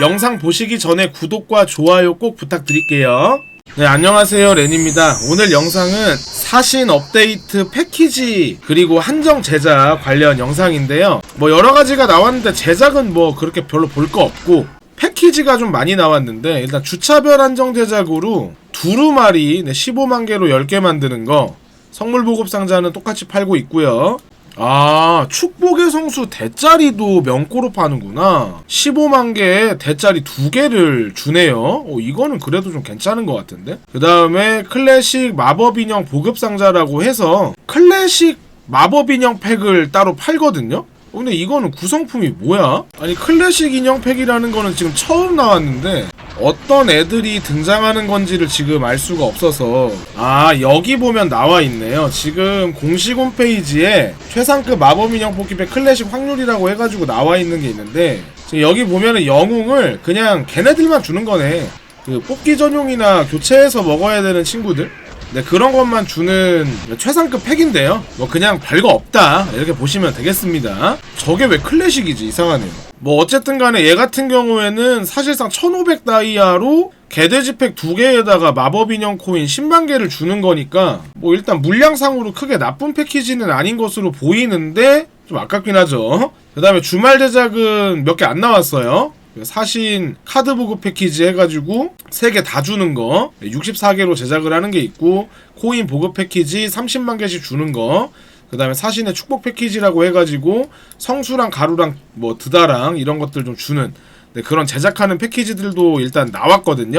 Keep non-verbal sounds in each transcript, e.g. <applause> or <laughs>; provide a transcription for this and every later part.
영상 보시기 전에 구독과 좋아요 꼭 부탁드릴게요. 네, 안녕하세요. 렌입니다. 오늘 영상은 사신 업데이트 패키지 그리고 한정 제작 관련 영상인데요. 뭐 여러 가지가 나왔는데 제작은 뭐 그렇게 별로 볼 거 없고 패키지가 좀 많이 나왔는데 일단 주차별 한정 제작으로 두루마리 네, 15만 개로 10개 만드는 거 성물 보급 상자는 똑같이 팔고 있고요. 아, 축복의 성수 대짜리도 명고로 파는구나. 15만 개에 대짜리 두 개를 주네요. 어, 이거는 그래도 좀 괜찮은 것 같은데? 그 다음에 클래식 마법 인형 보급 상자라고 해서 클래식 마법 인형 팩을 따로 팔거든요? 어, 근데 이거는 구성품이 뭐야? 아니 클래식 인형 팩이라는 거는 지금 처음 나왔는데 어떤 애들이 등장하는 건지를 지금 알 수가 없어서. 아 여기 보면 나와 있네요. 지금 공식 홈페이지에 최상급 마법 인형 뽑기팩 클래식 확률이라고 해가지고 나와 있는 게 있는데 지금 여기 보면은 영웅을 그냥 걔네들만 주는 거네. 그 뽑기 전용이나 교체해서 먹어야 되는 친구들 네, 그런 것만 주는 최상급 팩인데요. 뭐 그냥 별거 없다. 이렇게 보시면 되겠습니다. 저게 왜 클래식이지? 이상하네요. 뭐 어쨌든 간에 얘 같은 경우에는 사실상 1500 다이아로 개돼지 팩두 개에다가 마법 인형 코인 10만 개를 주는 거니까 뭐 일단 물량상으로 크게 나쁜 패키지는 아닌 것으로 보이는데 좀 아깝긴 하죠. 그 다음에 주말 제작은 몇 개 안 나왔어요. 사신 카드 보급 패키지 해가지고 3개 다 주는 거 64개로 제작을 하는 게 있고 코인 보급 패키지 30만 개씩 주는 거 그 다음에 사신의 축복 패키지라고 해가지고 성수랑 가루랑 뭐 드다랑 이런 것들 좀 주는 네, 그런 제작하는 패키지들도 일단 나왔거든요.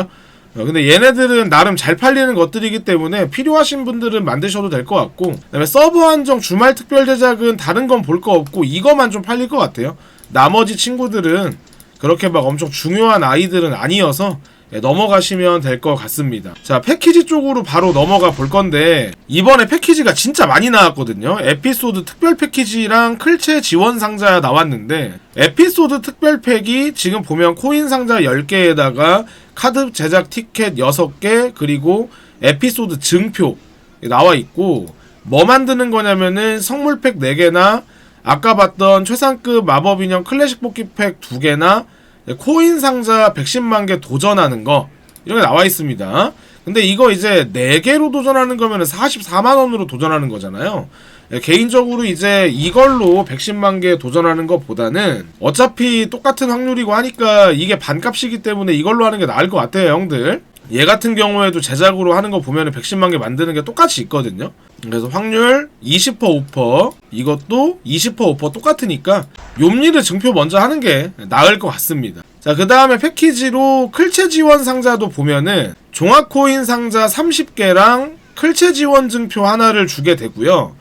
어, 근데 얘네들은 나름 잘 팔리는 것들이기 때문에 필요하신 분들은 만드셔도 될 것 같고 그다음에 서버 한정 주말 특별 제작은 다른 건 볼 거 없고 이거만 좀 팔릴 것 같아요. 나머지 친구들은 그렇게 막 엄청 중요한 아이들은 아니어서 예, 넘어가시면 될 것 같습니다. 자, 패키지 쪽으로 바로 넘어가 볼 건데, 이번에 패키지가 진짜 많이 나왔거든요. 에피소드 특별 패키지랑 클체 지원 상자 나왔는데, 에피소드 특별 팩이 지금 보면 코인 상자 10개에다가 카드 제작 티켓 6개, 그리고 에피소드 증표 나와 있고, 뭐 만드는 거냐면은 성물팩 4개나, 아까 봤던 최상급 마법 인형 클래식 뽑기 팩 2개나, 코인 상자 110만 개 도전하는 거 이런 게 나와 있습니다. 근데 이거 이제 4개로 도전하는 거면 44만 원으로 도전하는 거잖아요. 예, 개인적으로 이제 이걸로 110만 개 도전하는 것보다는 어차피 똑같은 확률이고 하니까 이게 반값이기 때문에 이걸로 하는 게 나을 것 같아요, 형들. 얘 같은 경우에도 제작으로 하는 거 보면은 110만 개 만드는 게 똑같이 있거든요. 그래서 확률 20% 5% 이것도 20% 5% 똑같으니까 욤니를 증표 먼저 하는 게 나을 것 같습니다. 자, 그 다음에 패키지로 클체 지원 상자도 보면은 종합 코인 상자 30개랑 클체 지원 증표 하나를 주게 되고요.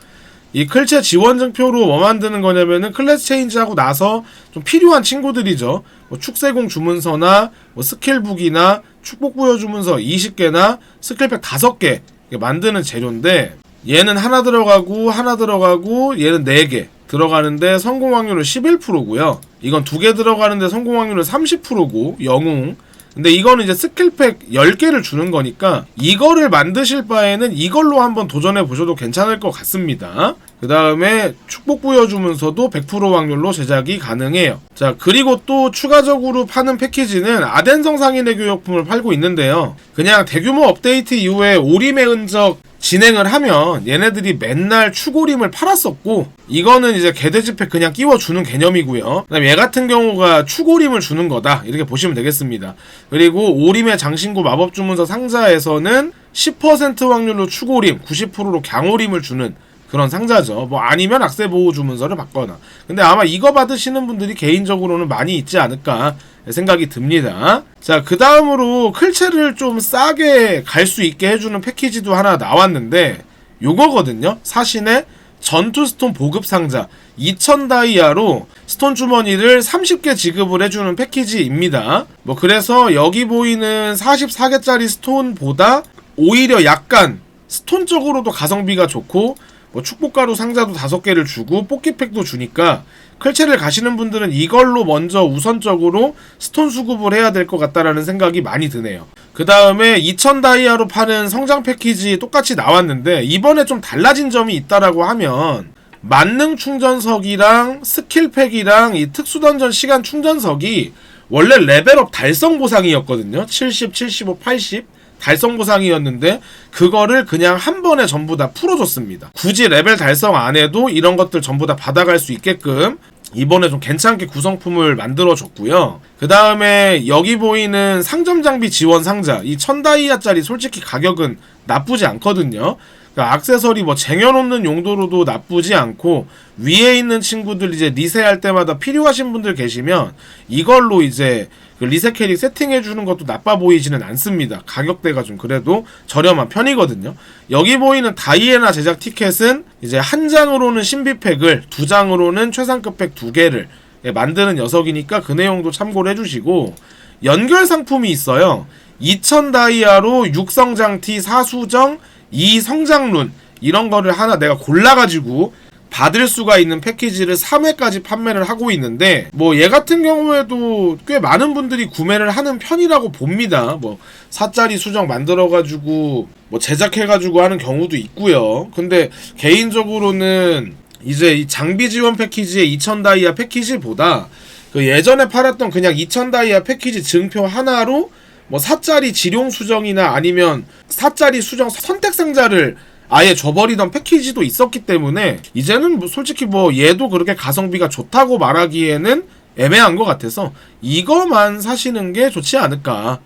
이 클체 지원 증표로 뭐 만드는 거냐면은 클래스 체인지하고 나서 좀 필요한 친구들이죠. 뭐 축세공 주문서나 뭐 스킬북이나 축복 부여 주문서 20개나 스킬팩 5개 만드는 재료인데 얘는 하나 들어가고 하나 들어가고 얘는 4개 들어가는데 성공 확률은 11%고요. 이건 두 개 들어가는데 성공 확률은 30%고 영웅 근데 이거는 이제 스킬팩 10개를 주는 거니까 이거를 만드실 바에는 이걸로 한번 도전해 보셔도 괜찮을 것 같습니다. 그 다음에 축복 부여주면서도 100% 확률로 제작이 가능해요. 자, 그리고 또 추가적으로 파는 패키지는 아덴성 상인의 교육품을 팔고 있는데요. 그냥 대규모 업데이트 이후에 오림의 흔적 진행을 하면 얘네들이 맨날 추고림을 팔았었고 이거는 이제 개돼지팩 그냥 끼워주는 개념이고요 그다음 얘 같은 경우가 추고림을 주는 거다 이렇게 보시면 되겠습니다 그리고 오림의 장신구 마법 주문서 상자에서는 10% 확률로 추고림 90%로 강오림을 주는 그런 상자죠. 뭐 아니면 악세 보호 주문서를 받거나. 근데 아마 이거 받으시는 분들이 개인적으로는 많이 있지 않을까 생각이 듭니다. 자, 그 다음으로 클체를 좀 싸게 갈 수 있게 해주는 패키지도 하나 나왔는데 요거거든요. 사신의 전투 스톤 보급 상자 2000 다이아로 스톤 주머니를 30개 지급을 해주는 패키지입니다. 뭐 그래서 여기 보이는 44개짜리 스톤보다 오히려 약간 스톤 쪽으로도 가성비가 좋고 뭐 축복가루 상자도 다섯 개를 주고 뽑기팩도 주니까 클체를 가시는 분들은 이걸로 먼저 우선적으로 스톤 수급을 해야 될 것 같다라는 생각이 많이 드네요. 그 다음에 2000 다이아로 파는 성장 패키지 똑같이 나왔는데 이번에 좀 달라진 점이 있다라고 하면 만능 충전석이랑 스킬팩이랑 이 특수 던전 시간 충전석이 원래 레벨업 달성 보상이었거든요. 70, 75, 80 달성 보상이었는데 그거를 그냥 한 번에 전부 다 풀어줬습니다. 굳이 레벨 달성 안 해도 이런 것들 전부 다 받아갈 수 있게끔 이번에 좀 괜찮게 구성품을 만들어줬고요. 그 다음에 여기 보이는 상점 장비 지원 상자 이 1000다이아짜리 솔직히 가격은 나쁘지 않거든요. 그러니까 악세서리 뭐 쟁여놓는 용도로도 나쁘지 않고 위에 있는 친구들 이제 리세할 때마다 필요하신 분들 계시면 이걸로 이제 그 리세 캐릭 세팅해 주는 것도 나빠 보이지는 않습니다. 가격대가 좀 그래도 저렴한 편이거든요. 여기 보이는 다이애나 제작 티켓은 이제 한 장으로는 신비팩을 두 장으로는 최상급 팩 두 개를 예, 만드는 녀석이니까 그 내용도 참고를 해주시고 연결 상품이 있어요. 2000 다이아로 육성장티 사수정 이 성장룬 이런 거를 하나 내가 골라가지고 받을 수가 있는 패키지를 3회까지 판매를 하고 있는데 뭐 얘 같은 경우에도 꽤 많은 분들이 구매를 하는 편이라고 봅니다. 뭐 4짜리 수정 만들어 가지고 뭐 제작해 가지고 하는 경우도 있고요. 근데 개인적으로는 이제 이 장비 지원 패키지의 2000 다이아 패키지보다 그 예전에 팔았던 그냥 2000 다이아 패키지 증표 하나로 뭐 4짜리 지룡 수정이나 아니면 4짜리 수정 선택 상자를 아예 줘버리던 패키지도 있었기 때문에 이제는 뭐 솔직히 뭐 얘도 그렇게 가성비가 좋다고 말하기에는 애매한 것 같아서 이거만 사시는 게 좋지 않을까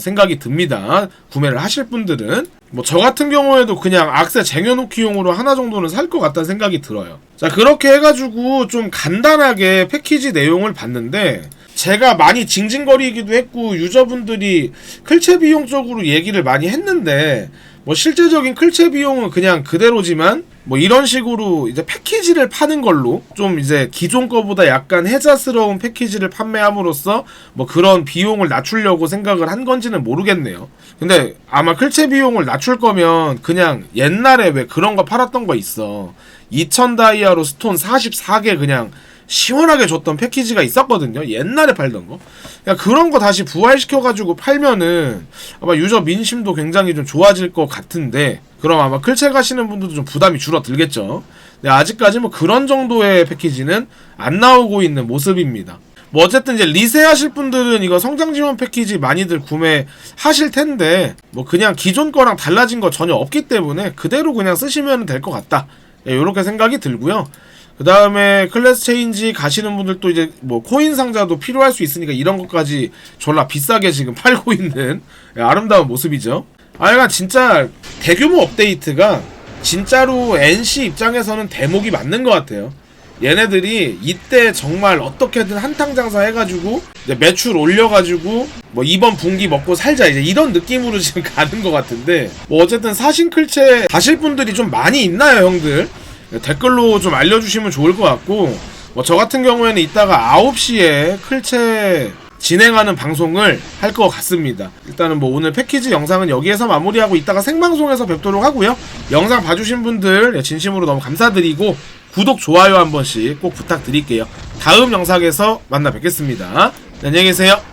생각이 듭니다. 구매를 하실 분들은 뭐 저 같은 경우에도 그냥 악세 쟁여놓기용으로 하나 정도는 살 것 같다는 생각이 들어요. 자 그렇게 해가지고 좀 간단하게 패키지 내용을 봤는데 제가 많이 징징거리기도 했고 유저분들이 클체 비용 쪽으로 얘기를 많이 했는데 뭐 실제적인 클체 비용은 그냥 그대로지만 뭐 이런 식으로 이제 패키지를 파는 걸로 좀 이제 기존 거보다 약간 혜자스러운 패키지를 판매함으로써 뭐 그런 비용을 낮추려고 생각을 한 건지는 모르겠네요. 근데 아마 클체 비용을 낮출 거면 그냥 옛날에 왜 그런 거 팔았던 거 있어. 2000 다이아로 스톤 44개 그냥 시원하게 줬던 패키지가 있었거든요. 옛날에 팔던 거. 그냥 그런 거 다시 부활시켜가지고 팔면은 아마 유저 민심도 굉장히 좀 좋아질 것 같은데 그럼 아마 클체 가시는 분들도 좀 부담이 줄어들겠죠. 근데 아직까지 뭐 그런 정도의 패키지는 안 나오고 있는 모습입니다. 뭐 어쨌든 이제 리세하실 분들은 이거 성장 지원 패키지 많이들 구매하실 텐데 뭐 그냥 기존 거랑 달라진 거 전혀 없기 때문에 그대로 그냥 쓰시면 될 것 같다. 이렇게 생각이 들고요. 그 다음에 클래스 체인지 가시는 분들도 이제 뭐 코인 상자도 필요할 수 있으니까 이런 것까지 졸라 비싸게 지금 팔고 <laughs> 있는 아름다운 모습이죠. 아, 약간 진짜 대규모 업데이트가 진짜로 NC 입장에서는 대목이 맞는 것 같아요. 얘네들이 이때 정말 어떻게든 한탕 장사 해가지고 매출 올려가지고 뭐 이번 분기 먹고 살자 이제 이런 느낌으로 <laughs> 지금 가는 것 같은데 뭐 어쨌든 사신 클체 가실 분들이 좀 많이 있나요 형들? 댓글로 좀 알려주시면 좋을 것 같고 뭐 저 같은 경우에는 이따가 9시에 클체 진행하는 방송을 할 것 같습니다. 일단은 뭐 오늘 패키지 영상은 여기에서 마무리하고 이따가 생방송에서 뵙도록 하고요. 영상 봐주신 분들 진심으로 너무 감사드리고 구독, 좋아요 한 번씩 꼭 부탁드릴게요. 다음 영상에서 만나 뵙겠습니다. 네, 안녕히 계세요.